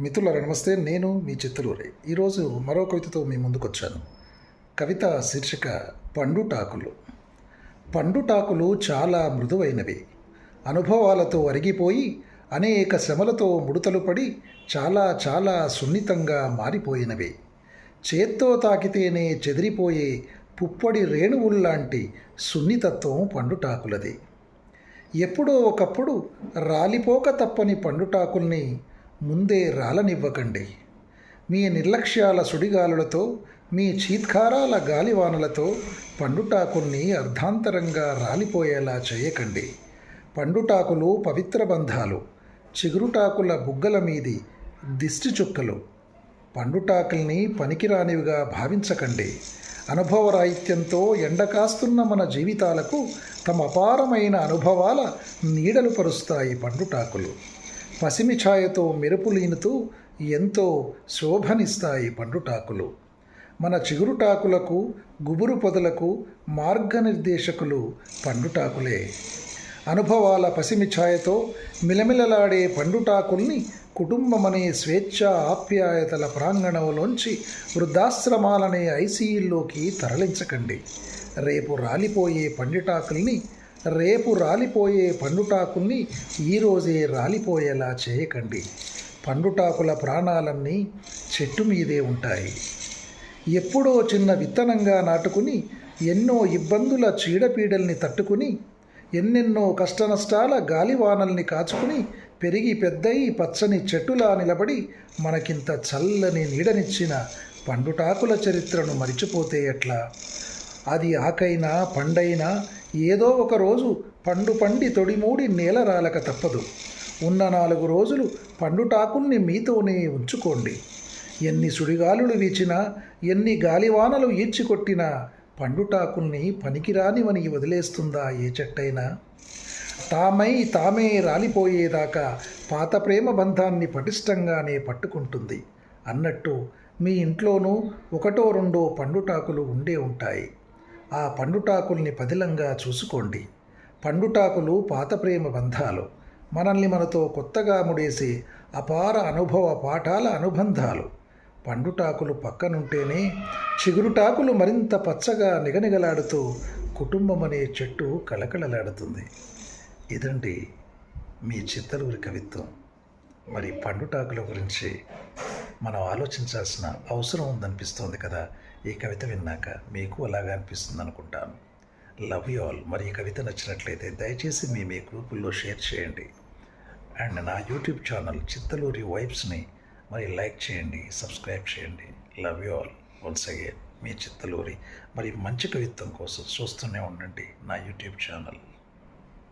మిత్రులారా నమస్తే. నేను మీ చిత్తలూరి. ఈరోజు మరో కవితతో మీ ముందుకు వచ్చాను కవిత శీర్షిక పండుటాకులు పండుటాకులు చాలా మృదువైనవి. అనుభవాలతో అరిగిపోయి అనేక శ్రమలతో ముడతలు పడి చాలా చాలా సున్నితంగా మారిపోయినవి. చేత్తో తాకితేనే చెదిరిపోయే పుప్పొడి రేణువుల్లాంటి సున్నితత్వం పండుటాకులది ఎప్పుడో ఒకప్పుడు రాలిపోక తప్పని పండుటాకుల్ని ముందే రాలనివ్వకండి. మీ నిర్లక్ష్యాల సుడిగాలులతో మీ చీత్కారాల గాలివానలతో పండుటాకుల్ని అర్ధాంతరంగా రాలిపోయేలా చేయకండి. పండుటాకులు పవిత్ర బంధాలు చిగురుటాకుల బుగ్గల మీది దిష్టి చుక్కలు. పండుటాకుల్ని పనికిరానివిగా భావించకండి. అనుభవరాహిత్యంతో ఎండకాస్తున్న మన జీవితాలకు తమ అపారమైన అనుభవాల నీడలు పరుస్తాయి పండుటాకులు. పసిమి ఛాయతో మెరుపులీనుతూ ఎంతో శోభనిస్తాయి పండుటాకులు. మన చిగురుటాకులకు గుబురు పొదలకు మార్గనిర్దేశకులు పండుటాకులే. అనుభవాల పసిమి ఛాయతో మిలమిలలాడే పండుటాకుల్ని కుటుంబమనే స్వేచ్ఛ ఆప్యాయతల ప్రాంగణంలోంచి వృద్ధాశ్రమాలనే ఐసీఈల్లోకి తరలించకండి. రేపు రాలిపోయే పండుటాకుల్ని రేపు రాలిపోయే పండుటాకుల్ని ఈరోజే రాలిపోయేలా చేయకండి. పండుటాకుల ప్రాణాలన్నీ చెట్టు మీదే ఉంటాయి. ఎప్పుడో చిన్న విత్తనంగా నాటుకుని ఎన్నో ఇబ్బందుల చీడపీడల్ని తట్టుకుని ఎన్నెన్నో కష్టనష్టాల గాలివానల్ని కాచుకుని పెరిగి పెద్దయి పచ్చని చెట్టులా నిలబడి మనకింత చల్లని నీడనిచ్చిన పండుటాకుల చరిత్రను మరిచిపోతే ఎట్లా? అది ఆకైనా పండైనా ఏదో ఒక రోజు పండు పండి తొడిమూడి నేల రాలక తప్పదు. ఉన్న నాలుగు రోజులు పండుటాకుల్ని మీతోనే ఉంచుకోండి. ఎన్ని సుడిగాలులు వీచినా ఎన్ని గాలివానలు ఈడ్చికొట్టినా పండుటాకుల్ని పనికిరానివని వదిలేస్తుందా ఏ చెట్టైనా? తామై తామే రాలిపోయేదాకా పాత ప్రేమ బంధాన్ని పటిష్టంగానే పట్టుకుంటుంది. అన్నట్టు మీ ఇంట్లోనూ ఒకటో రెండో పండుటాకులు ఉండే ఉంటాయి. ఆ పండుటాకుల్ని పదిలంగా చూసుకోండి. పండుటాకులు పాత ప్రేమ బంధాలు. మనల్ని మనతో కొత్తగా ముడేసి అపార అనుభవ పాఠాల అనుబంధాలు. పండుటాకులు పక్కనుంటేనే చిగురుటాకులు మరింత పచ్చగా నిగనిగలాడుతూ కుటుంబం అనే చెట్టు కళకళలాడుతుంది. ఇదండి మీ చిత్తలూరి కవిత్వం. మరి పండుటాకుల గురించి మనం ఆలోచించాల్సిన అవసరం ఉందనిపిస్తోంది కదా. ఈ కవిత విన్నాక మీకు అలాగా అనిపిస్తుంది అనుకుంటాను లవ్ యూ ఆల్ మరి ఈ కవిత నచ్చినట్లయితే దయచేసి మీ మీ గ్రూపుల్లో షేర్ చేయండి. అండ్ నా యూట్యూబ్ ఛానల్ చిత్తలూరి వైబ్స్ని మరి లైక్ చేయండి సబ్స్క్రైబ్ చేయండి. Love you all once again మీ చిత్తలూరి. మరి మంచి కవిత్వం కోసం చూస్తూనే ఉండండి నా యూట్యూబ్ ఛానల్.